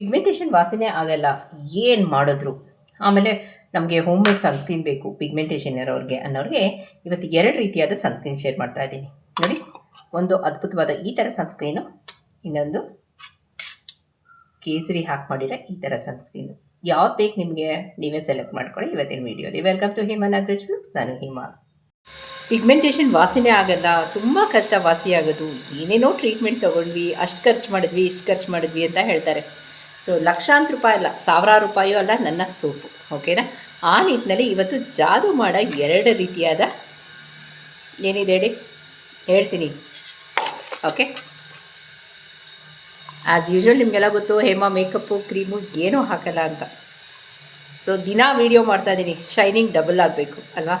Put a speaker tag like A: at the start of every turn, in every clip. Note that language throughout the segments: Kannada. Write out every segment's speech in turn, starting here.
A: ಪಿಗ್ಮೆಂಟೇಷನ್ ವಾಸನೆ ಆಗಲ್ಲ. ಏನು ಮಾಡಿದ್ರು? ಆಮೇಲೆ ನಮಗೆ ಹೋಮ್ ಮೇಡ್ ಸನ್ಸ್ಕ್ರೀನ್ ಬೇಕು ಪಿಗ್ಮೆಂಟೇಷನ್ ಇರೋರಿಗೆ ಅನ್ನೋರಿಗೆ ಇವತ್ತು ಎರಡು ರೀತಿಯಾದ ಸನ್ಸ್ಕ್ರೀನ್ ಶೇರ್ ಮಾಡ್ತಾ ಇದ್ದೀನಿ. ನೋಡಿ, ಒಂದು ಅದ್ಭುತವಾದ ಈ ಥರ ಸನ್ಸ್ಕ್ರೀನು ಇನ್ನೊಂದು ಕೇಸರಿ ಹಾಕಿ ಮಾಡಿರೋ ಈ ಥರ ಸನ್ಸ್ಕ್ರೀನು ಯಾವ್ದು ಬೇಕು ನಿಮಗೆ? ನೀವೇ ಸೆಲೆಕ್ಟ್ ಮಾಡ್ಕೊಳ್ಳಿ ಇವತ್ತಿನ ವೀಡಿಯೋಲಿ ವೆಲ್ಕಮ್ ಟು ಹಿಮಾ ನಾಗೇಶ್. ನಾನು ಹಿಮಾ ಪಿಗ್ಮೆಂಟೇಷನ್ ವಾಸಿನೇ ಆಗಲ್ಲ. ತುಂಬ ಕಷ್ಟ ವಾಸಿ ಆಗೋದು. ಏನೇನೋ ಟ್ರೀಟ್ಮೆಂಟ್ ತೊಗೊಂಡ್ವಿ, ಅಷ್ಟು ಖರ್ಚು ಮಾಡಿದ್ವಿ, ಇಷ್ಟು ಖರ್ಚು ಮಾಡಿದ್ವಿ ಅಂತ ಹೇಳ್ತಾರೆ. ಸೊ ಲಕ್ಷಾಂತರ ರೂಪಾಯಿ ಅಲ್ಲ, ಸಾವಿರಾರು ರೂಪಾಯೂ ಅಲ್ಲ ನನ್ನ ಸೋಪು ಓಕೆನಾ ಆ ನಿಟ್ಟಿನಲ್ಲಿ ಇವತ್ತು ಜಾದು ಮಾಡೋ ಎರಡು ರೀತಿಯಾದ ಏನಿದೆ ಹೇಳಿ? ಹೇಳ್ತೀನಿ ಓಕೆ ಆ್ಯಸ್ ಯೂಶ್ವಲ್ ನಿಮಗೆಲ್ಲ ಗೊತ್ತು, ಹೇಮಾ ಮೇಕಪ್ಪು ಕ್ರೀಮು ಏನೂ ಹಾಕಲ್ಲ ಅಂತ. ಸೊ ದಿನ ವೀಡಿಯೋ ಮಾಡ್ತಾ ಇದ್ದೀನಿ ಶೈನಿಂಗ್ ಡಬಲ್ ಆಗಬೇಕು, ಅಲ್ವಾ?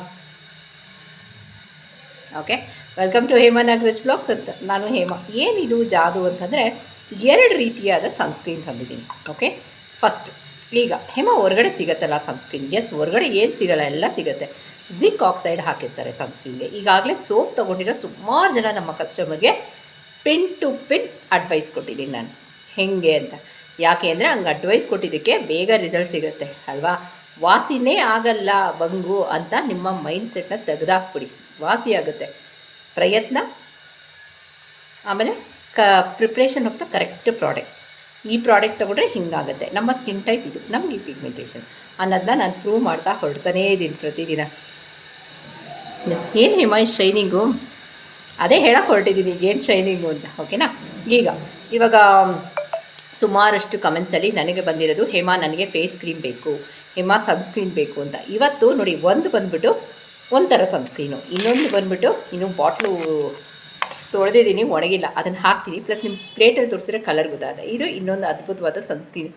A: Okay welcome to Hema Nagaraj blogs ಅಂತ. ನಾನು ಹೇಮಾ. ಏನಿದು ಜಾದು ಅಂತಂದರೆ ಎರಡು ರೀತಿಯಾದ ಸನ್ಸ್ಕ್ರೀನ್ ತಂದಿದ್ದೀನಿ ಓಕೆ ಫಸ್ಟ್ ಈಗ ಹಿಮ ಹೊರಗಡೆ ಸಿಗತ್ತಲ್ಲ ಸನ್ಸ್ಕ್ರೀನ್ ಎಸ್ ಹೊರಗಡೆ ಏನು ಸಿಗಲ್ಲ, ಎಲ್ಲ ಸಿಗುತ್ತೆ. ಜಿಂಕ್ ಆಕ್ಸೈಡ್ ಹಾಕಿರ್ತಾರೆ ಸನ್ಸ್ಕ್ರೀನ್ಗೆ ಈಗಾಗಲೇ ಸೋಪ್ ತೊಗೊಂಡಿರೋ ಸುಮಾರು ಜನ ನಮ್ಮ ಕಸ್ಟಮರ್ಗೆ ಪಿನ್ ಟು ಪಿನ್ ಅಡ್ವೈಸ್ ಕೊಟ್ಟಿದ್ದೀನಿ ನಾನು. ಹೆಂಗೆ ಅಂತ. ಯಾಕೆ ಅಂದರೆ ಹಂಗೆ ಅಡ್ವೈಸ್ ಕೊಟ್ಟಿದ್ದಕ್ಕೆ ಬೇಗ ರಿಸಲ್ಟ್ ಸಿಗುತ್ತೆ, ಅಲ್ವಾ? ವಾಸಿನೇ ಆಗಲ್ಲ ಬಂಗು ಅಂತ ನಿಮ್ಮ ಮೈಂಡ್ ಸೆಟ್ನ ತೆಗೆದಾಕ್ಬಿಡಿ. ವಾಸಿ ಆಗುತ್ತೆ. ಪ್ರಯತ್ನ. ಆಮೇಲೆ ಕ preparation of the correct products ಈ ಪ್ರಾಡಕ್ಟ್ ತೊಗೊಂಡ್ರೆ ಹಿಂಗಾಗುತ್ತೆ. ನಮ್ಮ ಸ್ಕಿನ್ ಟೈಪ್ ಇದು. ನಮಗೆ ಈ ಪಿಗ್ಮೆಂಟೇಷನ್ ಅನ್ನೋದನ್ನ ನಾನು ಪ್ರೂವ್ ಮಾಡ್ತಾ ಹೊರಡ್ತಾನೇ ಇದ್ದೀನಿ ಪ್ರತಿದಿನ. ಏನು ಹಿಮ ಶೈನಿಂಗು ಅದೇ ಹೇಳಕ್ಕೆ ಹೊರಟಿದ್ದೀನಿ ಏನು ಶೈನಿಂಗು ಅಂತ? ಓಕೆನಾ ಈಗ, ಇವಾಗ, ಸುಮಾರಷ್ಟು ಕಮೆಂಟ್ಸಲ್ಲಿ ನನಗೆ ಬಂದಿರೋದು, ಹೇಮಾ ನನಗೆ ಫೇಸ್ ಕ್ರೀಮ್ ಬೇಕು, ಹೇಮಾ ಸನ್ಸ್ಕ್ರೀನ್ ಬೇಕು ಅಂತ. ಇವತ್ತು ನೋಡಿ, ಒಂದು ಬಂದ್ಬಿಟ್ಟು ಒಂಥರ ಸನ್ಸ್ಕ್ರೀನು ಇನ್ನೊಂದು ಬಂದ್ಬಿಟ್ಟು, ಇನ್ನು ಬಾಟ್ಲು ತೊಳೆದಿದ್ದೀನಿ, ಒಣಗಿಲ್ಲ. ಅದನ್ನು ಹಾಕ್ತೀನಿ. ಪ್ಲಸ್ ನಿಮ್ಮ ಪ್ಲೇಟಲ್ಲಿ ತೋರಿಸಿದ್ರೆ ಕಲರ್ ಗೊತ್ತಾದ ಇದು ಇನ್ನೊಂದು ಅದ್ಭುತವಾದ ಸನ್ಸ್ಕ್ರೀನ್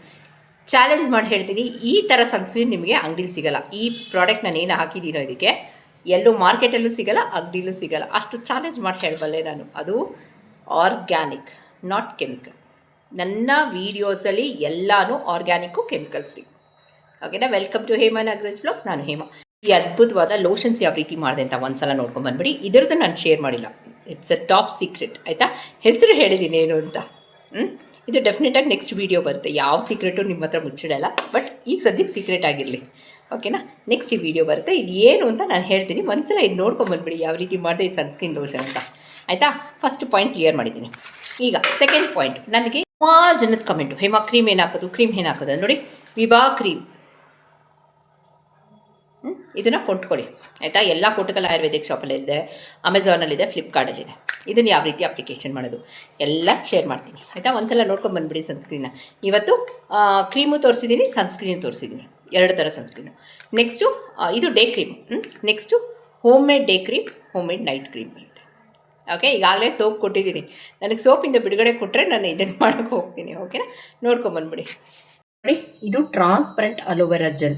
A: ಚಾಲೆಂಜ್ ಮಾಡಿ ಹೇಳ್ತೀನಿ. ಈ ಥರ ಸನ್ಸ್ಕ್ರೀನ್ ನಿಮಗೆ ಅಂಗಡಿಲಿ ಸಿಗಲ್ಲ. ಈ ಪ್ರಾಡಕ್ಟ್ ನಾನು ಏನು ಹಾಕಿದ್ದೀನೋ ಇದಕ್ಕೆ, ಎಲ್ಲೂ ಮಾರ್ಕೆಟಲ್ಲೂ ಸಿಗಲ್ಲ, ಅಂಗಡಿಲೂ ಸಿಗಲ್ಲ. ಅಷ್ಟು ಚಾಲೆಂಜ್ ಮಾಡಿ ಹೇಳಬಲ್ಲೆ ನಾನು. ಅದು ಆರ್ಗ್ಯಾನಿಕ್ ನಾಟ್ ಕೆಮಿಕಲ್ ನನ್ನ ವೀಡಿಯೋಸಲ್ಲಿ ಎಲ್ಲನೂ ಆರ್ಗ್ಯಾನಿಕ್ಕು ಕೆಮಿಕಲ್ ಫ್ರೀ ಓಕೆನಾ welcome to Hema Nagaraj blogs ನಾನು ಹೇಮಾ. ಈ ಅದ್ಭುತವಾದ ಲೋಷನ್ಸ್ ಯಾವ ರೀತಿ ಮಾಡಿದೆ ಅಂತ ಒಂದ್ಸಲ ನೋಡ್ಕೊಂಡು ಬಂದ್ಬಿಡಿ. ಇದರದ್ದು ನಾನು ಶೇರ್ ಮಾಡಿಲ್ಲ. ಇಟ್ಸ್ ಅ ಟಾಪ್ ಸೀಕ್ರೆಟ್ ಆಯಿತಾ? ಹೆಸರು ಹೇಳಿದ್ದೀನಿ ಏನು ಅಂತ. ಹ್ಞೂ ಇದು ಡೆಫಿನೆಟಾಗಿ ನೆಕ್ಸ್ಟ್ ವೀಡಿಯೋ ಬರುತ್ತೆ. ಯಾವ ಸೀಕ್ರೆಟು ನಿಮ್ಮ ಹತ್ರ ಮುಚ್ಚಿಡಲ್ಲ ಬಟ್ ಈಗ ಸದ್ಯಕ್ಕೆ ಸೀಕ್ರೆಟ್ ಆಗಿರಲಿ. ಓಕೆನಾ ನೆಕ್ಸ್ಟ್ ಈ ವಿಡಿಯೋ ಬರುತ್ತೆ. ಇದು ಏನು ಅಂತ ನಾನು ಹೇಳ್ತೀನಿ. ಒಂದ್ಸಲ ಇದು ನೋಡ್ಕೊಂಬಂದ್ಬಿಡಿ ಯಾವ ರೀತಿ ಮಾಡಿದೆ ಈ ಸನ್ಸ್ಕ್ರೀನ್ ಲೋಷನ್ ಅಂತ. ಆಯಿತಾ? ಫಸ್ಟ್ ಪಾಯಿಂಟ್ ಕ್ಲಿಯರ್ ಮಾಡಿದ್ದೀನಿ. ಈಗ ಸೆಕೆಂಡ್ ಪಾಯಿಂಟ್ ನನಗೆ ಮಾ ಜನದ ಕಮೆಂಟು ಹೇಮಾ ಕ್ರೀಮ್ ಏನು ಹಾಕೋದು? ಕ್ರೀಮ್ ಏನು ಹಾಕೋದು? ನೋಡಿ, ವಿಭಾ ಕ್ರೀಮ್ ಇದನ್ನು ಕೊಂಡ್ಕೊಳ್ಳಿ. ಆಯಿತಾ? ಎಲ್ಲ ಕೋಟಕಲ್ ಆಯುರ್ವೇದಿಕ್ ಶಾಪಲ್ಲಿದೆ ಅಮೆಝಾನಲ್ಲಿದೆ ಫ್ಲಿಪ್ಕಾರ್ಟಲ್ಲಿದೆ ಇದನ್ನು ಯಾವ ರೀತಿ ಅಪ್ಲಿಕೇಶನ್ ಮಾಡೋದು? ಎಲ್ಲ ಶೇರ್ ಮಾಡ್ತೀನಿ. ಆಯಿತಾ? ಒಂದ್ಸಲ ನೋಡ್ಕೊಂಡು ಬಂದುಬಿಡಿ ಸನ್ಸ್ಕ್ರೀನ ಇವತ್ತು ಕ್ರೀಮು ತೋರಿಸಿದ್ದೀನಿ ಸನ್ಸ್ಕ್ರೀನ್ ತೋರಿಸಿದ್ದೀನಿ ಎರಡು ಥರ ಸನ್ಸ್ಕ್ರೀನು ನೆಕ್ಸ್ಟು ಇದು day cream next home? Made day cream home made night cream ಬರುತ್ತೆ. ಓಕೆ ಈಗಾಗಲೇ ಸೋಪ್ ಕೊಟ್ಟಿದ್ದೀನಿ ನನಗೆ ಸೋಪಿಂದ ಬಿಡುಗಡೆ ಕೊಟ್ಟರೆ ನಾನು ಇದನ್ನು ಮಾಡೋಕ್ಕೆ ಹೋಗ್ತೀನಿ ಓಕೆನಾ ನೋಡ್ಕೊಂಬಂದ್ಬಿಡಿ ನೋಡಿ, ಇದು transparent aloe vera gel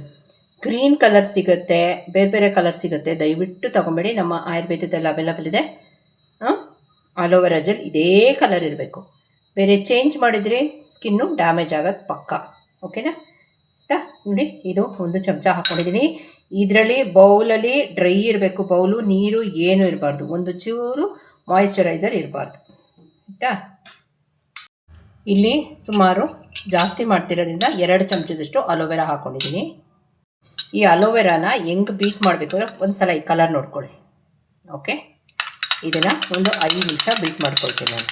A: green colour ಸಿಗುತ್ತೆ, ಬೇರೆ ಬೇರೆ ಕಲರ್ ಸಿಗುತ್ತೆ. ದಯವಿಟ್ಟು ತಗೊಬೇಡಿ. ನಮ್ಮ ಆಯುರ್ವೇದದಲ್ಲಿ ಅವೈಲಬಲ್ ಇದೆ. ಅಲೋವೆರಾ ಜೆಲ್ ಇದೇ ಕಲರ್ ಇರಬೇಕು. ಬೇರೆ ಚೇಂಜ್ ಮಾಡಿದರೆ ಸ್ಕಿನ್ನು ಡ್ಯಾಮೇಜ್ ಆಗೋದು ಪಕ್ಕ. ಓಕೆನಾ ಆಯಿತಾ ನೋಡಿ, ಇದು ಒಂದು ಚಮಚ ಹಾಕ್ಕೊಂಡಿದ್ದೀನಿ ಇದರಲ್ಲಿ ಬೌಲಲ್ಲಿ ಡ್ರೈ ಇರಬೇಕು. ಬೌಲು ನೀರು ಏನೂ ಇರಬಾರ್ದು. ಒಂದು ಚೂರು ಮಾಯಿಶ್ಚರೈಸರ್ ಇರಬಾರ್ದು. ಆಯಿತಾ? ಇಲ್ಲಿ ಸುಮಾರು ಜಾಸ್ತಿ ಮಾಡ್ತಿರೋದ್ರಿಂದ ಎರಡು ಚಮಚದಷ್ಟು ಅಲೋವೆರಾ ಹಾಕ್ಕೊಂಡಿದ್ದೀನಿ ಈ ಅಲೋವೆರಾನ ಹೆಂಗೆ ಬೀಟ್ ಮಾಡಬೇಕು ಅಂದರೆ ಒಂದು ಈ ಕಲರ್ ನೋಡ್ಕೊಳ್ಳಿ. ಓಕೆ ಇದನ್ನು ಒಂದು ಐದು ನಿಮಿಷ ಬೀಟ್ ಮಾಡ್ಕೊಳ್ತೀನಿ ನಾನು.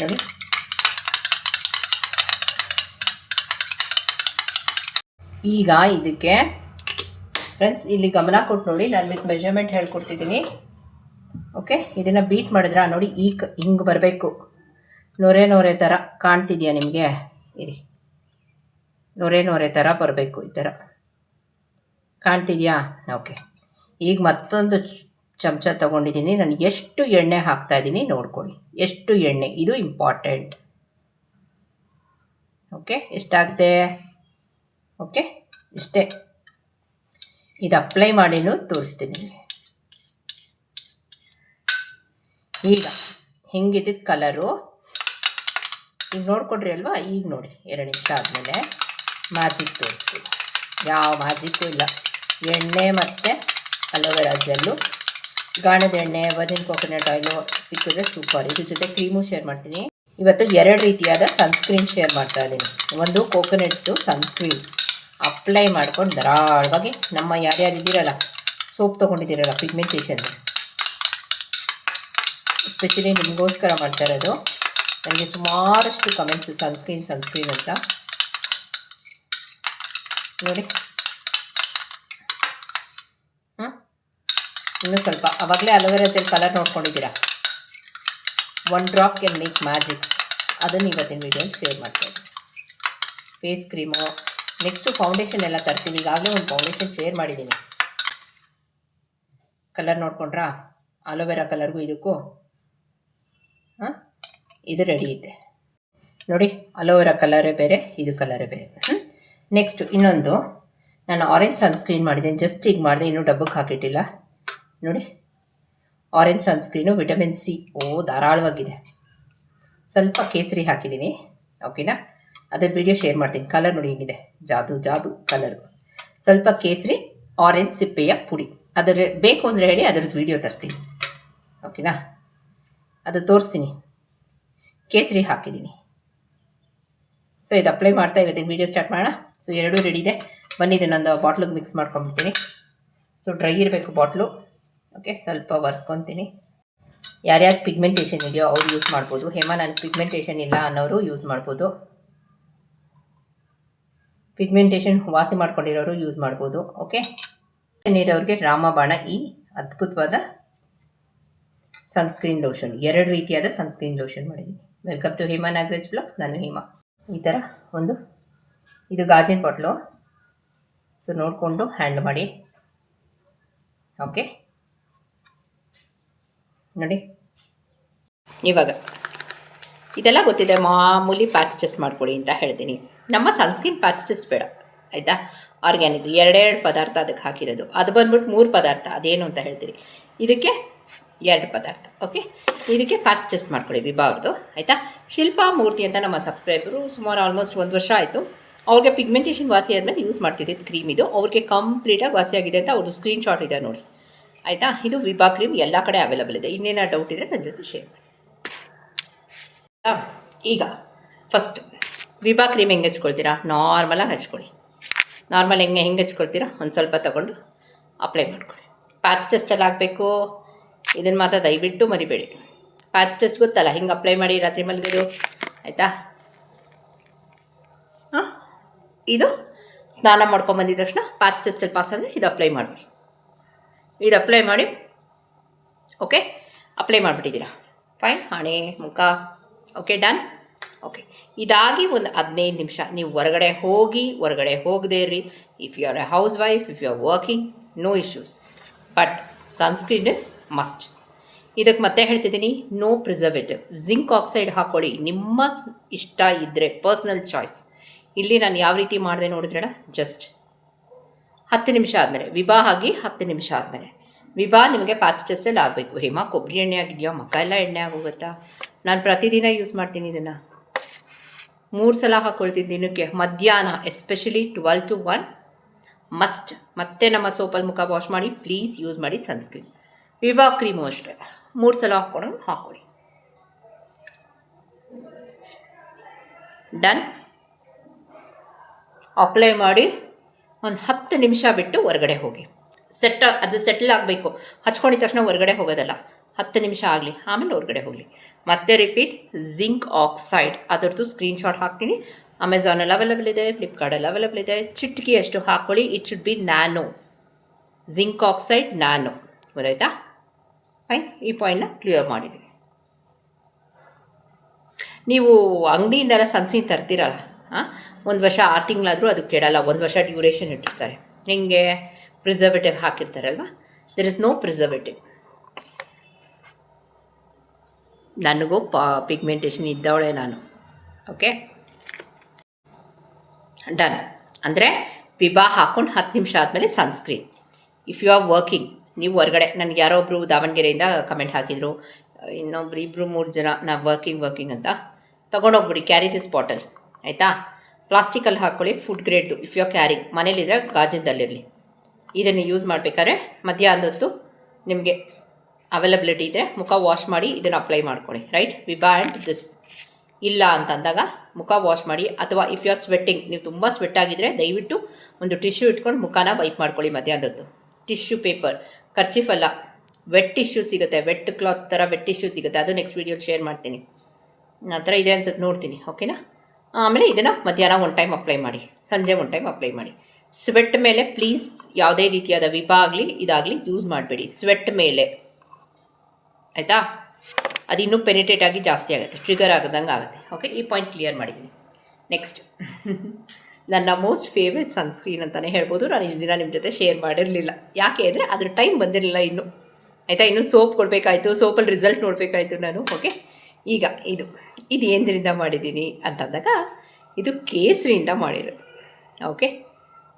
A: ನೋಡಿ ಈಗ ಇದಕ್ಕೆ ಫ್ರೆಂಡ್ಸ್ ಇಲ್ಲಿ ಗಮನ ಕೊಟ್ಟು ನೋಡಿ, ನಾನು ವಿತ್ ಮೆಜರ್ಮೆಂಟ್ ಹೇಳ್ಕೊಡ್ತಿದ್ದೀನಿ. ಓಕೆ ಇದನ್ನು ಬೀಟ್ ಮಾಡಿದ್ರೆ ನೋಡಿ ಈಗ ಹಿಂಗೆ ಬರಬೇಕು. ನೊರೆ ನೊರೆ ಥರ ಕಾಣ್ತಿದೆಯಾ ನಿಮಗೆ? ಇರಿ. ನೊರೆ ನೊರೆ ಥರ ಬರಬೇಕು ಈ ಥರ ಕಾಣ್ತಿದೆಯಾ? ಓಕೆ. ಈಗ ಮತ್ತೊಂದು ಚಮಚ ತೊಗೊಂಡಿದ್ದೀನಿ. ನಾನು ಎಷ್ಟು ಎಣ್ಣೆ ಹಾಕ್ತಾ ಇದ್ದೀನಿ ನೋಡ್ಕೊಳ್ಳಿ. ಎಷ್ಟು ಎಣ್ಣೆ? ಇದು ಇಂಪಾರ್ಟೆಂಟ್ ಓಕೆ. ಎಷ್ಟಾಗುತ್ತೆ? ಓಕೆ. ಇಷ್ಟೇ. ಇದು ಅಪ್ಲೈ ಮಾಡಿನೂ ತೋರಿಸ್ತೀನಿ ಈಗ ಹೆಂಗಿದ್ದಿದ್ದು ಕಲರು ಈಗ ನೋಡ್ಕೊಡ್ರಿ ಅಲ್ವಾ? ಈಗ ನೋಡಿ ಎರಡು ನಿಮಿಷ ಆದಮೇಲೆ ಮ್ಯಾಜಿಕ್ ತೋರಿಸ್ತೀವಿ ಯಾವ ಮ್ಯಾಜಿಕ್ಕೂ ಇಲ್ಲ. ಎಣ್ಣೆ ಮತ್ತು ಅಲೋವೆರಾ ಜೆಲ್ಲು. ಗಾಣದ ಎಣ್ಣೆ ವಜನ್ ಕೋಕೋನಟ್ ಆಯಿಲು ಸಿಕ್ಕಿದ್ರೆ ಸೂಪರ್ ಇದ್ರ ಜೊತೆ ಕ್ರೀಮು ಶೇರ್ ಮಾಡ್ತೀನಿ. ಇವತ್ತು ಎರಡು ರೀತಿಯಾದ ಸನ್ಸ್ಕ್ರೀನ್ ಶೇರ್ ಮಾಡ್ತಾ ಇದ್ದೀನಿ. ಒಂದು ಕೋಕೋನಟ್ದು ಸನ್ಸ್ಕ್ರೀನ್ ಅಪ್ಲೈ ಮಾಡ್ಕೊಂಡು ಧಾರಾಳವಾಗಿ. ನಮ್ಮ ಯಾರ್ಯಾರು ಇದ್ದೀರಲ್ಲ ಸೋಪ್ ತೊಗೊಂಡಿದ್ದೀರಲ್ಲ ಪಿಗ್ಮೆಂಟೇಷನ್ ಸ್ಪೆಷಲಿ ನಿಮಗೋಸ್ಕರ ಮಾಡ್ತಾ ಇರೋದು. ನನಗೆ ಸುಮಾರಷ್ಟು ಕಮೆಂಟ್ಸು ಸನ್ಸ್ಕ್ರೀನ್ ಸನ್ಸ್ಕ್ರೀನ್ ಅಂತ. ನೋಡಿ. ಹಾಂ ಇನ್ನೂ ಸ್ವಲ್ಪ, ಅವಾಗಲೇ aloe vera gel colour ನೋಡ್ಕೊಂಡಿದ್ದೀರಾ? One drop can make magics ಅದನ್ನು ಇವತ್ತಿನ ವೀಡಿಯೋಲಿ ಶೇರ್ ಮಾಡ್ತೀನಿ ಫೇಸ್ ಕ್ರೀಮು ನೆಕ್ಸ್ಟು ಫೌಂಡೇಶನ್ ಎಲ್ಲ ತರ್ತೀನಿ. ಈಗಾಗಲೇ ಒಂದು ಫೌಂಡೇಶನ್ ಶೇರ್ ಮಾಡಿದ್ದೀನಿ. ಕಲರ್ ನೋಡ್ಕೊಂಡ್ರಾ? ಅಲೋವೆರಾ ಕಲರ್ಗೂ ಇದಕ್ಕೂ? ಹಾಂ? ಇದು ರೆಡಿ ಇದೆ. ನೋಡಿ ಅಲೋವೆರಾ ಕಲರೇ ಬೇರೆ, ಇದು ಕಲರೇ ಬೇರೆ. ನೆಕ್ಸ್ಟು ಇನ್ನೊಂದು. ನಾನು ಆರೆಂಜ್ ಸನ್ಸ್ಕ್ರೀನ್ ಮಾಡಿದ್ದೀನಿ ಜಸ್ಟ್ ಈಗ ಮಾಡಿದೆ, ಇನ್ನೂ ಡಬ್ಬಕ್ಕೆ ಹಾಕಿಟ್ಟಿಲ್ಲ. ನೋಡಿ ಆರೆಂಜ್ ಸನ್ಸ್ಕ್ರೀನು ವಿಟಮಿನ್ ಸಿ ಓ, ಧಾರಾಳವಾಗಿದೆ. ಸ್ವಲ್ಪ ಕೇಸರಿ ಹಾಕಿದ್ದೀನಿ ಓಕೆನಾ ಅದರ ವಿಡಿಯೋ ಶೇರ್ ಮಾಡ್ತೀನಿ. ಕಲರ್ ನೋಡಿ ಹೇಗಿದೆ. ಜಾದು ಜಾದು ಕಲರು ಸ್ವಲ್ಪ ಕೇಸರಿ ಆರೆಂಜ್ ಸಿಪ್ಪೆಯ ಪುಡಿ. ಅದರ ಬೇಕು ಅಂದರೆ ಹೇಳಿ ಅದ್ರದ್ದು ವಿಡಿಯೋ ತರ್ತೀನಿ. ಓಕೆನಾ ಅದು ತೋರಿಸ್ತೀನಿ. ಕೇಸರಿ ಹಾಕಿದ್ದೀನಿ. ಸೊ ಇದು ಅಪ್ಲೈ ಮಾಡ್ತಾ ಇವತ್ತಿನ ವೀಡಿಯೋ ಸ್ಟಾರ್ಟ್ ಮಾಡೋಣ. ಸೊ ಎರಡೂ ರೆಡಿ ಇದೆ. ಬನ್ನಿ ಇದನ್ನೊಂದು ಬಾಟ್ಲಿಗೆ ಮಿಕ್ಸ್ ಮಾಡ್ಕೊಂಬಿಡ್ತೀನಿ ಸೊ ಡ್ರೈ ಇರಬೇಕು ಬಾಟ್ಲು ಓಕೆ ಸ್ವಲ್ಪ ಒರೆಸ್ಕೊತೀನಿ. ಯಾರ್ಯಾರು ಪಿಗ್ಮೆಂಟೇಷನ್ ಇದೆಯೋ ಅವ್ರು ಯೂಸ್ ಮಾಡ್ಬೋದು. ಹೇಮಾ, ನನಗೆ ಪಿಗ್ಮೆಂಟೇಷನ್ ಇಲ್ಲ ಅನ್ನೋರು ಯೂಸ್ ಮಾಡ್ಬೋದು. ಪಿಗ್ಮೆಂಟೇಷನ್ ವಾಸಿ ಮಾಡ್ಕೊಂಡಿರೋರು ಯೂಸ್ ಮಾಡ್ಬೋದು. ಓಕೆ ನೀರವ್ರಿಗೆ ರಾಮಬಾಣ ಈ ಅದ್ಭುತವಾದ ಸನ್ಸ್ಕ್ರೀನ್ ಲೋಷನ್ ಎರಡು ರೀತಿಯಾದ ಸನ್ಸ್ಕ್ರೀನ್ ಲೋಷನ್ ಮಾಡಿದ್ದೀನಿ. Welcome to Hema Nagaraj blogs ನಾನು ಹೇಮಾ ಈ ಥರ ಒಂದು, ಇದು ಗಾಜಿನ ಬಾಟ್ಲು ಸೊ ನೋಡಿಕೊಂಡು ಹ್ಯಾಂಡ್ ಮಾಡಿ. ಓಕೆ ನೋಡಿ. ಇವಾಗ, ಇದೆಲ್ಲ ಗೊತ್ತಿದೆ ಮಾಮೂಲಿ ಪ್ಯಾಚ್ ಟೆಸ್ಟ್ ಮಾಡ್ಕೊಳ್ಳಿ ಅಂತ ಹೇಳ್ತೀನಿ. ನಮ್ಮ ಸನ್ಸ್ಕ್ರೀನ್ ಪ್ಯಾಚ್ ಟೆಸ್ಟ್ ಬೇಡ, ಆಯಿತಾ? ಆರ್ಗ್ಯಾನಿಕ್ ಎರಡೆರಡು ಪದಾರ್ಥ ಅದಕ್ಕೆ ಹಾಕಿರೋದು. ಅದು ಬಂದ್ಬಿಟ್ಟು ಮೂರು ಪದಾರ್ಥ, ಅದೇನು ಅಂತ ಹೇಳ್ತೀನಿ. ಇದಕ್ಕೆ ಎರಡು ಪದಾರ್ಥ ಓಕೆ ಇದಕ್ಕೆ ಪ್ಯಾಚ್ ಟೆಸ್ಟ್ ಮಾಡ್ಕೊಳ್ಳಿ ವಿಭಾ ಅವ್ರದ್ದು ಆಯಿತಾ? ಶಿಲ್ಪಾ ಮೂರ್ತಿ ಅಂತ ನಮ್ಮ ಸಬ್ಸ್ಕ್ರೈಬರು ಸುಮಾರು ಆಲ್ಮೋಸ್ಟ್ ಒಂದು ವರ್ಷ ಆಯಿತು. ಅವ್ರಿಗೆ ಪಿಗ್ಮೆಂಟೇಷನ್ ವಾಸಿ ಆದಮೇಲೆ ಯೂಸ್ ಮಾಡ್ತಿದ್ದಿದ್ದು ಕ್ರೀಮ್ ಇದು. ಅವ್ರಿಗೆ ಕಂಪ್ಲೀಟಾಗಿ ಆಗಿದೆ ಅಂತ ಅವ್ರದ್ದು ಸ್ಕ್ರೀನ್ಶಾಟ್ ಇದೆ ನೋಡಿ. ಆಯಿತಾ? ಇದು ವಿಭಾ ಕ್ರೀಮ್ ಎಲ್ಲ ಕಡೆ ಅವೈಲಬಲ್ ಇದೆ. ಇನ್ನೇನೋ ಡೌಟ್ ಇದ್ದರೆ ನನ್ನ ಜೊತೆ ಶೇರ್ ಮಾಡಿ. ಈಗ ಫಸ್ಟ್ ವಿಭಾ ಕ್ರೀಮ್ ಹೆಂಗೆ ಹಚ್ಕೊಳ್ತೀರಾ? ನಾರ್ಮಲಾಗಿ ಹಚ್ಕೊಳ್ಳಿ. ನಾರ್ಮಲ್ ಹೆಂಗೆ ಹೆಂಗೆ ಹಚ್ಕೊಳ್ತೀರಾ? ಒಂದು ಸ್ವಲ್ಪ ತಗೊಂಡು ಅಪ್ಲೈ ಮಾಡ್ಕೊಳ್ಳಿ. ಪ್ಯಾಚ್ ಟೆಸ್ಟಲ್ಲಿ ಆಗಬೇಕು. ಇದನ್ನು ಮಾತ್ರ ದಯವಿಟ್ಟು ಮರಿಬೇಡಿ. ಪ್ಯಾಚ್ ಟೆಸ್ಟ್ ಗೊತ್ತಲ್ಲ, ಹಿಂಗೆ ಅಪ್ಲೈ ಮಾಡಿ ರಾತ್ರಿ ಮಲಗಿದ್ರು ಆಯಿತಾ? ಹಾಂ? ಇದು? ಸ್ನಾನ ಮಾಡ್ಕೊಂಬಂದಿದ ತಕ್ಷಣ ಪ್ಯಾಚ್ ಟೆಸ್ಟಲ್ಲಿ ಪಾಸ್ ಆದರೆ ಇದು ಅಪ್ಲೈ ಮಾಡಿ ಇದು ಅಪ್ಲೈ ಮಾಡಿ ಓಕೆ ಅಪ್ಲೈ ಮಾಡಿಬಿಟ್ಟಿದ್ದೀರಾ? ಫೈನ್ ಹಣೆ, ಮುಖ ಓಕೆ ಡನ್ ಓಕೆ ಇದಾಗಿ ಒಂದು ಹದಿನೈದು ನಿಮಿಷ, ನೀವು ಹೊರಗಡೆ ಹೋಗಿ, ಹೊರಗಡೆ ಹೋಗದೇ ಇರಿ if you are a housewife if you are working no issues but sunscreen is must ಇದಕ್ಕೆ ಮತ್ತೆ ಹೇಳ್ತಿದ್ದೀನಿ ನೋ ಪ್ರಿಸರ್ವೇಟಿವ್ ಜಿಂಕ್ ಆಕ್ಸೈಡ್ ಹಾಕ್ಕೊಳ್ಳಿ ನಿಮ್ಮ ಇಷ್ಟ ಇದ್ದರೆ ಪರ್ಸ್ನಲ್ ಚಾಯ್ಸ್ ಇಲ್ಲಿ ನಾನು ಯಾವ ರೀತಿ ಮಾಡಿದೆ ನೋಡಿದ್ರಣ? ಜಸ್ಟ್ ಹತ್ತು ನಿಮಿಷ ಆದಮೇಲೆ. ವಿಭಾ ಆಗಿ ಹತ್ತು ನಿಮಿಷ ಆದಮೇಲೆ. ವಿಭಾ ನಿಮಗೆ ಪ್ಯಾಚ್ ಟೆಸ್ಟಲ್ಲಿ ಆಗಬೇಕು. ಹೇಮ, ಕೊಬ್ಬರಿ ಎಣ್ಣೆ ಆಗಿದೆಯಾ? ಮಕ್ಕ ಎಲ್ಲ ಎಣ್ಣೆ ಆಗೋಗುತ್ತಾ? ನಾನು ಪ್ರತಿದಿನ ಯೂಸ್ ಮಾಡ್ತೀನಿ ಇದನ್ನು. ಮೂರು ಸಲ ಹಾಕ್ಕೊಳ್ತೀನಿ ದಿನಕ್ಕೆ. ಮಧ್ಯಾಹ್ನ especially twelve to one must ಮತ್ತೆ ನಮ್ಮ ಸೋಪಲ್ಲಿ ಮುಖ ವಾಶ್ ಮಾಡಿ ಪ್ಲೀಸ್ ಯೂಸ್ ಮಾಡಿ ಸನ್ಸ್ಕ್ರೀನ್ ವಿವಾ ಕ್ರೀಮು ಅಷ್ಟೇ. ಮೂರು ಸಲ ಹಾಕ್ಕೊಂಡು. ಹಾಕ್ಕೊಳ್ಳಿ ಡನ್ ಅಪ್ಲೈ ಮಾಡಿ, ಒಂದು ಹತ್ತು ನಿಮಿಷ ಬಿಟ್ಟು ಹೊರಗಡೆ ಹೋಗಿ. ಸೆಟ್ ಅದು ಸೆಟ್ಲ್ ಆಗಬೇಕು. ಹಚ್ಕೊಂಡಿದ ತಕ್ಷಣ ಹೊರಗಡೆ ಹೋಗೋದಲ್ಲ. ಹತ್ತು ನಿಮಿಷ ಆಗಲಿ, ಆಮೇಲೆ ಹೊರಗಡೆ ಹೋಗಲಿ. ಮತ್ತೆ ರಿಪೀಟ್ ಜಿಂಕ್ ಆಕ್ಸೈಡ್ ಅದರದ್ದು ಸ್ಕ್ರೀನ್ಶಾಟ್ ಹಾಕ್ತೀನಿ. ಅಮೆಝಾನಲ್ಲಿ ಅವೈಲಬಲ್ ಇದೆ ಫ್ಲಿಪ್ಕಾರ್ಟಲ್ಲಿ ಅವೈಲಬಲ್ ಇದೆ. ಚಿಟ್ಕಿಯಷ್ಟು ಹಾಕ್ಕೊಳ್ಳಿ it should be nano zinc oxide nano ಗೊತ್ತಾಯ್ತಾ? ಫೈನ್ ಈ ಪಾಯಿಂಟ್ನ ಕ್ಲಿಯರ್ ಮಾಡಿದ್ದೀನಿ ನೀವು ಅಂಗಡಿಯಿಂದೆಲ್ಲ ಸನ್ಸೀನ್ ತರ್ತೀರಲ್ಲ ಹಾಂ ಒಂದು ವರ್ಷ, ಆರು ತಿಂಗಳಾದರೂ ಅದು ಕೆಡಲ್ಲ. ಒಂದು ವರ್ಷ ಡ್ಯೂರೇಷನ್ ಇಟ್ಟಿರ್ತಾರೆ. ಹೆಂಗೆ? ಪ್ರಿಸರ್ವೇಟಿವ್ ಹಾಕಿರ್ತಾರಲ್ವ? ದೆರ್ ಇಸ್ ನೋ ಪ್ರಿಸರ್ವೇಟಿವ್ ನನಗೂ ಪಿಗ್ಮೆಂಟೇಷನ್ ಇದ್ದವಳೆ ನಾನು. ಓಕೆ ಡನ್ ಅಂದರೆ ವಿಭಾ ಹಾಕ್ಕೊಂಡು ಹತ್ತು ನಿಮಿಷ ಆದಮೇಲೆ sunscreen if you are working ನೀವು ಹೊರಗಡೆ, ನನಗೆ ಯಾರೋ ಒಬ್ಬರು ದಾವಣಗೆರೆಯಿಂದ ಕಮೆಂಟ್ ಹಾಕಿದರು ಇನ್ನೊಬ್ರು ಇಬ್ಬರು ಮೂರು ಜನ ನಾ ವರ್ಕಿಂಗ್ ವರ್ಕಿಂಗ್ ಅಂತ ತೊಗೊಂಡೋಗ್ಬಿಡಿ ಕ್ಯಾರಿ ದಿಸ್ ಬಾಟಲ್ ಆಯಿತಾ? ಪ್ಲಾಸ್ಟಿಕಲ್ಲಿ ಹಾಕ್ಕೊಳ್ಳಿ ಫುಡ್ ಗ್ರೇಡ್ದು ಇಫ್ ಯು ಆರ್ ಕ್ಯಾರಿಂಗ್ ಮನೇಲಿದ್ರೆ ಗಾಜಿನದಲ್ಲಿರಲಿ. ಇದನ್ನು ಯೂಸ್ ಮಾಡಬೇಕಾದ್ರೆ ಮಧ್ಯಾಹ್ನದೊತ್ತು ನಿಮಗೆ ಅವೈಲಬಿಲಿಟಿ ಇದ್ದರೆ ಮುಖ ವಾಶ್ ಮಾಡಿ ಇದನ್ನು ಅಪ್ಲೈ ಮಾಡ್ಕೊಳ್ಳಿ ರೈಟ್ ವಿಬಾ ಆ್ಯಂಡ್ ದಿಸ್ ಇಲ್ಲ ಅಂತಂದಾಗ ಮುಖ ವಾಶ್ ಮಾಡಿ ಅಥವಾ ಇಫ್ ಯು ಆರ್ ಸ್ವೆಟ್ಟಿಂಗ್ ನೀವು ತುಂಬ ಸ್ವೆಟ್ ಆಗಿದ್ದರೆ ದಯವಿಟ್ಟು ಒಂದು ಟಿಶ್ಯೂ ಇಟ್ಕೊಂಡು ಮುಖನ ವೈಪ್ ಮಾಡ್ಕೊಳ್ಳಿ ಮಧ್ಯಾಹ್ನದ್ದು. ಟಿಶ್ಯೂ ಪೇಪರ್ ಖರ್ಚಿಫ್ ಅಲ್ಲ ವೆಟ್ ಟಿಶ್ಯೂ ಸಿಗುತ್ತೆ ವೆಟ್ ಕ್ಲಾತ್ ಥರ ವೆಟ್ ಟಿಶ್ಯೂ ಸಿಗುತ್ತೆ, ಅದು ನೆಕ್ಸ್ಟ್ ವೀಡಿಯೋಲಿ ಶೇರ್ ಮಾಡ್ತೀನಿ. ಆ ಥರ ಇದೆ ಅನ್ಸುತ್ತೆ, ನೋಡ್ತೀನಿ ಓಕೆನಾ ಆಮೇಲೆ ಇದನ್ನು ಮಧ್ಯಾಹ್ನ ಒನ್ ಟೈಮ್ ಅಪ್ಲೈ ಮಾಡಿ, ಸಂಜೆ ಒನ್ ಟೈಮ್ ಅಪ್ಲೈ ಮಾಡಿ. ಸ್ವೆಟ್ ಮೇಲೆ ಪ್ಲೀಸ್ ಯಾವುದೇ ರೀತಿಯಾದ ವಿಪ ಆಗಲಿ ಇದಾಗಲಿ ಯೂಸ್ ಮಾಡಬೇಡಿ ಸ್ವೆಟ್ ಮೇಲೆ. ಆಯಿತಾ? ಅದು ಇನ್ನೂ ಪೆನಿಟೇಟ್ ಆಗಿ ಜಾಸ್ತಿ ಆಗುತ್ತೆ ಟ್ರಿಗರ್ ಆಗದಂಗೆ ಆಗುತ್ತೆ. ಓಕೆ ಈ ಪಾಯಿಂಟ್ ಕ್ಲಿಯರ್ ಮಾಡಿದ್ದೀನಿ. ನೆಕ್ಸ್ಟ್ ನನ್ನ ಮೋಸ್ಟ್ ಫೇವ್ರೆಟ್ ಸನ್ಸ್ಕ್ರೀನ್ ಅಂತಲೇ ಹೇಳ್ಬೋದು. ನಾನು ಇಷ್ಟು ದಿನ ನಿಮ್ಮ ಜೊತೆ ಶೇರ್ ಮಾಡಿರಲಿಲ್ಲ. ಯಾಕೆ ಅಂದರೆ ಅದ್ರ ಟೈಮ್ ಬಂದಿರಲಿಲ್ಲ ಇನ್ನೂ. ಆಯಿತಾ? ಇನ್ನೂ ಸೋಪ್ ಕೊಡಬೇಕಾಯಿತು ಸೋಪಲ್ಲಿ ರಿಸಲ್ಟ್ ನೋಡಬೇಕಾಯ್ತು ನಾನು. ಓಕೆ ಈಗ ಇದು. ಇದು ಏನರಿಂದ ಮಾಡಿದ್ದೀನಿ ಅಂತಂದಾಗ ಇದು ಕೇಸರಿಯಿಂದ ಮಾಡಿರೋದು. ಓಕೆ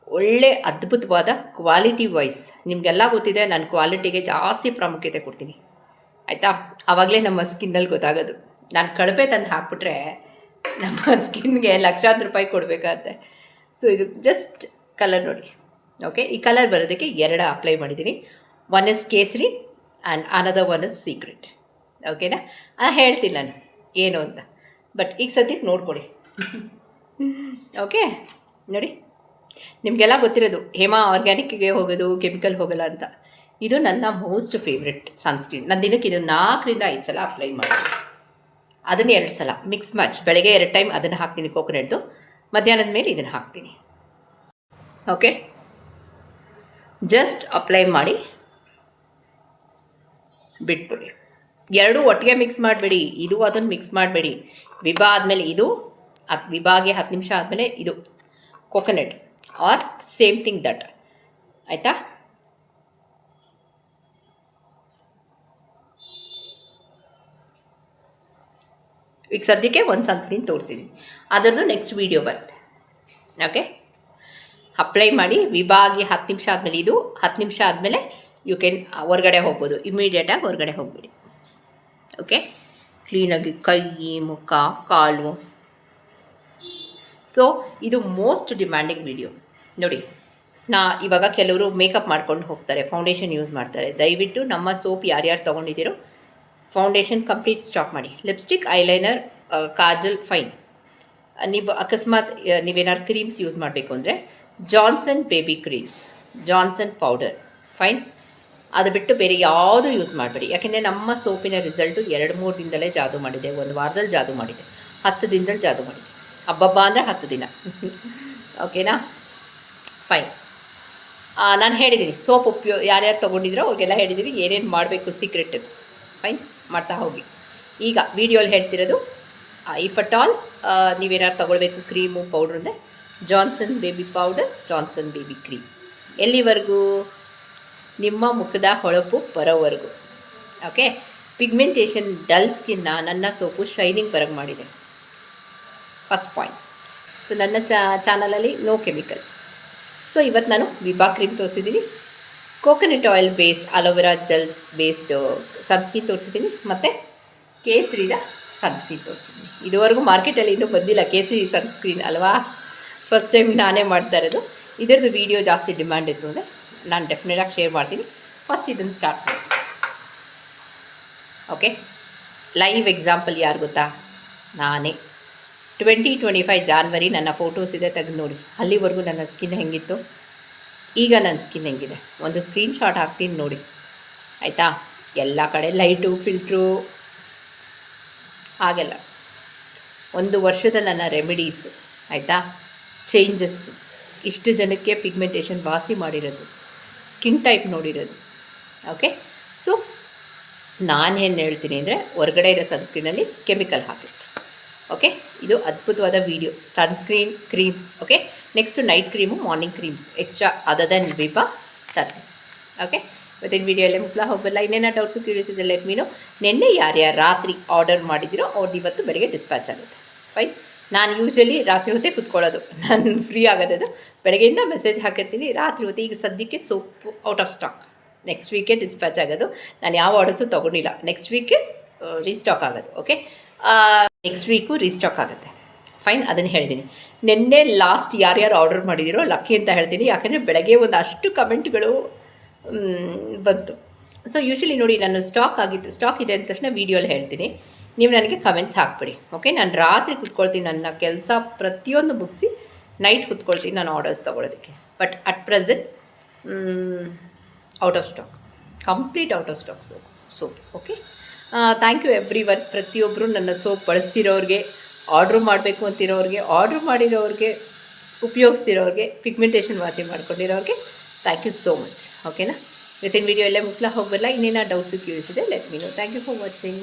A: ಒಳ್ಳೆ ಅದ್ಭುತವಾದ ಕ್ವಾಲಿಟಿ ವೈಸ್ ನಿಮಗೆಲ್ಲ ಗೊತ್ತಿದೆ, ನಾನು ಕ್ವಾಲಿಟಿಗೆ ಜಾಸ್ತಿ ಪ್ರಾಮುಖ್ಯತೆ ಕೊಡ್ತೀನಿ. ಆಯಿತಾ? ಆವಾಗಲೇ ನಮ್ಮ ಸ್ಕಿನ್ನಲ್ಲಿ ಗೊತ್ತಾಗೋದು. ನಾನು ಕಳಪೆ ತಂದು ಹಾಕ್ಬಿಟ್ರೆ ನಮ್ಮ ಸ್ಕಿನ್ಗೆ ಲಕ್ಷಾಂತರ ರೂಪಾಯಿ ಕೊಡಬೇಕಾಗತ್ತೆ. ಸೊ ಇದು ಜಸ್ಟ್ ಕಲರ್ ನೋಡಿ. ಓಕೆ ಈ ಕಲರ್ ಬರೋದಕ್ಕೆ ಎರಡು ಅಪ್ಲೈ ಮಾಡಿದ್ದೀನಿ one is kesari and another one is secret ಓಕೆನಾ ಹೇಳ್ತೀನಿ ನಾನು. ಏನು ಅಂತ. ಬಟ್ ಈಗ ಸದ್ಯಕ್ಕೆ ನೋಡ್ಕೊಡಿ. ಓಕೆ ನೋಡಿ. ನಿಮಗೆಲ್ಲ ಗೊತ್ತಿರೋದು, ಹೇಮಾ ಆರ್ಗ್ಯಾನಿಕ್ಗೆ ಹೋಗೋದು ಕೆಮಿಕಲ್ ಹೋಗಲ್ಲ ಅಂತ. ಇದು ನನ್ನ ಮೋಸ್ಟ್ ಫೇವ್ರೆಟ್ ಸನ್ಸ್ಕ್ರೀನ್ ನನ್ನ ದಿನಕ್ಕೆ ಇದು ನಾಲ್ಕರಿಂದ ಐದು ಸಲ ಅಪ್ಲೈ ಮಾಡ್ತೀನಿ. ಅದನ್ನು ಎರಡು ಸಲ. ಮಿಕ್ಸ್ ಮ್ಯಾಚ್ ಬೆಳಗ್ಗೆ ಎರಡು ಟೈಮ್ ಅದನ್ನು ಹಾಕ್ತೀನಿ ಕೋಕೋನೆಟ್ದು ಮಧ್ಯಾಹ್ನದ ಮೇಲೆ ಇದನ್ನು ಹಾಕ್ತೀನಿ. ಓಕೆ ಜಸ್ಟ್ ಅಪ್ಲೈ ಮಾಡಿ ಬಿಟ್ಬಿಡಿ. ಎರಡೂ ಒಟ್ಟಿಗೆ ಮಿಕ್ಸ್ ಮಾಡಬೇಡಿ. ಇದು ಅದನ್ನು ಮಿಕ್ಸ್ ಮಾಡಬೇಡಿ. ವಿಭಾ ಆದಮೇಲೆ ಇದು ಹತ್ತು ವಿಭಾಗೆ ಹತ್ತು ನಿಮಿಷ ಆದಮೇಲೆ ಇದು coconut or same thing that ಆಯಿತಾ? ಈಗ ಸದ್ಯಕ್ಕೆ ಒಂದು ಸನ್ಸ್ಕ್ರೀನ್ ತೋರಿಸಿದ್ದೀನಿ ಅದರದ್ದು ನೆಕ್ಸ್ಟ್ ವೀಡಿಯೋ ಬರುತ್ತೆ. ಓಕೆ ಅಪ್ಲೈ ಮಾಡಿ ವಿಭಾಗಿ ಹತ್ತು ನಿಮಿಷ ಆದಮೇಲೆ ಇದು, ಹತ್ತು ನಿಮಿಷ ಆದಮೇಲೆ ಯು ಕೆನ್ ಹೊರಗಡೆ ಹೋಗ್ಬೋದು. ಇಮಿಡಿಯೇಟಾಗಿ ಹೊರಗಡೆ ಹೋಗ್ಬಿಡಿ. ಓಕೆ ಕ್ಲೀನಾಗಿ ಕೈ, ಮುಖ, ಕಾಲು. ಸೊ ಇದು ಮೋಸ್ಟ್ ಡಿಮ್ಯಾಂಡಿಂಗ್ ವಿಡಿಯೋ ನೋಡಿ, ನಾ ಇವಾಗ ಕೆಲವರು ಮೇಕಪ್ ಮಾಡ್ಕೊಂಡು ಹೋಗ್ತಾರೆ ಫೌಂಡೇಶನ್ ಯೂಸ್ ಮಾಡ್ತಾರೆ. ದಯವಿಟ್ಟು ನಮ್ಮ ಸೋಪ್ ಯಾರ್ಯಾರು ತೊಗೊಂಡಿದ್ದೀರೋ ಫೌಂಡೇಶನ್ ಕಂಪ್ಲೀಟ್ ಸ್ಟಾಪ್ ಮಾಡಿ. ಲಿಪ್ಸ್ಟಿಕ್ ಐಲೈನರ್ ಕಾಜಲ್ ಫೈನ್ ನೀವು ಅಕಸ್ಮಾತ್ ಆ, ನೀವೇನಾದ್ರು ಕ್ರೀಮ್ಸ್ ಯೂಸ್ ಮಾಡಬೇಕು ಅಂದರೆ Johnson baby creams Johnson powder fine ಅದು ಬಿಟ್ಟು ಬೇರೆ ಯಾವುದು ಯೂಸ್ ಮಾಡಬೇಡಿ. ಯಾಕೆಂದರೆ ನಮ್ಮ ಸೋಪಿನ ರಿಸಲ್ಟು ಎರಡು ಮೂರು ದಿನದಲ್ಲೇ ಜಾದು ಮಾಡಿದೆ ಒಂದು ವಾರದಲ್ಲಿ ಜಾದು ಮಾಡಿದೆ ಹತ್ತು ದಿನದಲ್ಲಿ ಜಾದು ಮಾಡಿದೆ. ಹಬ್ಬಬ್ಬ ಅಂದರೆ ಹತ್ತು ದಿನ. ಓಕೆನಾ ಫೈನ್ ನಾನು ಹೇಳಿದ್ದೀನಿ ಸೋಪ್ ಉಪಯೋ ಯಾರ್ಯಾರು ತೊಗೊಂಡಿದ್ರೋ ಅವ್ರಿಗೆಲ್ಲ ಹೇಳಿದ್ದೀನಿ ಏನೇನು ಮಾಡಬೇಕು ಸೀಕ್ರೆಟ್ ಟಿಪ್ಸ್ ಫೈನ್ ಮಾಡ್ತಾ ಹೋಗಿ. ಈಗ ವಿಡಿಯೋಲಿ ಹೇಳ್ತಿರೋದು ಇಫ್ ಅಟ್ ಆಲ್ ನೀವೇನಾದ್ರು ತೊಗೊಳ್ಬೇಕು ಕ್ರೀಮು, ಪೌಡ್ರ್ ಅಂದರೆ Johnson baby powder, Johnson baby cream. ಎಲ್ಲಿವರೆಗೂ? ನಿಮ್ಮ ಮುಖದ ಹೊಳಪು ಬರೋವರೆಗೂ. ಓಕೆ? ಪಿಗ್ಮೆಂಟೇಷನ್ ಡಲ್ ಸ್ಕಿನ್ನ ನನ್ನ ಸೋಪು ಶೈನಿಂಗ್ ಬರೋಕ್ಕೆ ಮಾಡಿದೆ. First point. ಸೊ, ನನ್ನ ಚಾನಲಲ್ಲಿ ನೋ ಕೆಮಿಕಲ್ಸ್. ಸೊ, ಇವತ್ತು ನಾನು ವಿಭಾ ಕ್ರೀಮ್ ತೋರಿಸಿದ್ದೀನಿ. Coconut oil based aloe vera gel based sunscreen ತೋರಿಸಿದ್ದೀನಿ. ಮತ್ತು ಕೇಸರಿನ ಸನ್ಸ್ಕ್ರೀನ್ ತೋರಿಸಿದ್ದೀನಿ. ಇದುವರೆಗೂ ಮಾರ್ಕೆಟಲ್ಲಿ ಇನ್ನೂ ಬಂದಿಲ್ಲ ಕೇಸರಿ ಸನ್ಸ್ಕ್ರೀನ್ ಅಲ್ವಾ? ಫಸ್ಟ್ ಟೈಮ್ ನಾನೇ ಮಾಡ್ತಾ ಇರೋದು. ಇದರದ್ದು ವೀಡಿಯೋ ಜಾಸ್ತಿ ಡಿಮ್ಯಾಂಡ್ ಇತ್ತು ಅಂದರೆ ನಾನು ಡೆಫಿನೆಟಾಗಿ ಶೇರ್ ಮಾಡ್ತೀನಿ. ಫಸ್ಟ್ ಇದನ್ನು ಸ್ಟಾರ್ಟ್ ಓಕೆ ಲೈವ್ ಎಕ್ಸಾಂಪಲ್ ಯಾರು ಗೊತ್ತಾ? ನಾನೇ. ಟ್ವೆಂಟಿ ಟ್ವೆಂಟಿ ಫೈವ್ ಜಾನ್ವರಿ ನನ್ನ ಫೋಟೋಸ್ ಇದೆ ತೆಗೆದು ನೋಡಿ. ಅಲ್ಲಿವರೆಗೂ ನನ್ನ ಸ್ಕಿನ್ ಹೆಂಗಿತ್ತು? ಈಗ ನನ್ನ ಸ್ಕಿನ್ ಹೆಂಗಿದೆ? ಒಂದು ಸ್ಕ್ರೀನ್ ಶಾಟ್ ಹಾಕ್ತೀನಿ ನೋಡಿ. ಆಯಿತಾ? ಎಲ್ಲ ಕಡೆ ಲೈಟು, ಫಿಲ್ಟ್ರು. ಹಾಗೆಲ್ಲ. ಒಂದು ವರ್ಷದ ನನ್ನ ರೆಮಿಡೀಸ್, ಆಯಿತಾ? ಚೇಂಜಸ್ಸು ಇಷ್ಟು ಜನಕ್ಕೆ ಪಿಗ್ಮೆಂಟೇಷನ್ ವಾಸಿ ಮಾಡಿರೋದು. ಸ್ಕಿನ್ ಟೈಪ್ ನೋಡಿರೋದು. ಓಕೆ? ಸೊ ಏನು ಹೇಳ್ತೀನಿ ಅಂದರೆ ಹೊರಗಡೆ ಇರೋ ಸನ್ಸ್ಕ್ರೀನಲ್ಲಿ ಕೆಮಿಕಲ್ ಹಾಕಿ ಓಕೆ? ಇದು ಅದ್ಭುತವಾದ video. Sunscreen, creams. Okay? Next night cream morning creams extra other then ವಿಪ ತರ್ತೀನಿ ಓಕೆ ಇವತ್ತಿನ ವಿಡಿಯೋಲ್ಲೇ ಮುಗಿಸ್ಲಾ ಹೋಗಲ್ಲ ಇನ್ನೇನೋ ಡೌಟ್ಸು ಕ್ಯೂರಿಯಸ್ ಲೆಟ್ ಮೀನು ನಿನ್ನೆ ಯಾರ್ಯಾರು ರಾತ್ರಿ ಆರ್ಡರ್ ಮಾಡಿದಿರೋ ಅವ್ರದ್ದು ಇವತ್ತು ಬೆಳಗ್ಗೆ ಡಿಸ್ಪ್ಯಾಚ್ ಆಗುತ್ತೆ. ಫೈನ್ ನಾನು ಯೂಶ್ವಲಿ ರಾತ್ರಿ ಹೊತ್ತೇ ಕುತ್ಕೊಳ್ಳೋದು. ನಾನು ಫ್ರೀ ಆಗೋದದು ಬೆಳಗ್ಗೆಯಿಂದ ಮೆಸೇಜ್ ಹಾಕಿರ್ತೀನಿ. ರಾತ್ರಿ ಹೊತ್ತು ಈಗ ಸದ್ಯಕ್ಕೆ soap out of stock next ವೀಕೆ dispatch ಆಗೋದು. ನಾನು ಯಾವ ಆರ್ಡರ್ಸು ತೊಗೊಂಡಿಲ್ಲ. ನೆಕ್ಸ್ಟ್ ವೀಕೆ ರೀಸ್ಟಾಕ್ ಆಗೋದು. ಓಕೆ ನೆಕ್ಸ್ಟ್ ವೀಕು ರೀಸ್ಟಾಕ್ ಆಗುತ್ತೆ. ಫೈನ್ ಅದನ್ನು ಹೇಳಿದ್ದೀನಿ ನಿನ್ನೆ ಲಾಸ್ಟ್ ಯಾರ್ಯಾರು ಆರ್ಡರ್ ಮಾಡಿದಿರೋ ಲಕ್ಕಿ ಅಂತ ಹೇಳ್ತೀನಿ. ಯಾಕೆಂದರೆ ಬೆಳಗ್ಗೆ ಒಂದು ಅಷ್ಟು ಕಮೆಂಟ್ಗಳು ಬಂತು. ಸೊ ಯೂಶಲಿ ನೋಡಿ ನಾನು ಸ್ಟಾಕ್ ಆಗಿದ್ದು ಸ್ಟಾಕ್ ಇದೆ ಅಂದ ತಕ್ಷಣ ವೀಡಿಯೋಲಿ ಹೇಳ್ತೀನಿ. ನೀವು ನನಗೆ ಕಮೆಂಟ್ಸ್ ಹಾಕ್ಬಿಡಿ ಓಕೆ ನಾನು ರಾತ್ರಿ ಕುತ್ಕೊಳ್ತೀನಿ ನನ್ನ ಕೆಲಸ ಪ್ರತಿಯೊಂದು ಮುಗಿಸಿ ನೈಟ್ ಕುತ್ಕೊಳ್ತೀನಿ ನಾನು orders ತೊಗೊಳೋದಕ್ಕೆ. But at present out of stock complete out of stock soap soap okay thank you every one ಪ್ರತಿಯೊಬ್ಬರು ನನ್ನ ಸೋಪ್ ಬಳಸ್ತಿರೋರಿಗೆ ಆರ್ಡ್ರ್ ಮಾಡಬೇಕು ಅಂತಿರೋರಿಗೆ ಆರ್ಡ್ರ್ ಮಾಡಿರೋರಿಗೆ, ಉಪಯೋಗಿಸ್ತಿರೋರಿಗೆ ಪಿಗ್ಮೆಂಟೇಷನ್ ವಾಸಿ ಮಾಡ್ಕೊಂಡಿರೋರಿಗೆ ಥ್ಯಾಂಕ್ ಯು ಸೋ ಮಚ್ ಓಕೆನಾ ಇವತ್ತಿನ ವಿಡಿಯೋ ಎಲ್ಲ ಮುಗಿಸ್ಲಾ? ಹೋಗಬಲ್ಲ ಇನ್ನೇನು ಡೌಟ್ಸು ಕ್ಯೂರಿಯಸ್ ಇದೆ let me know thank you for watching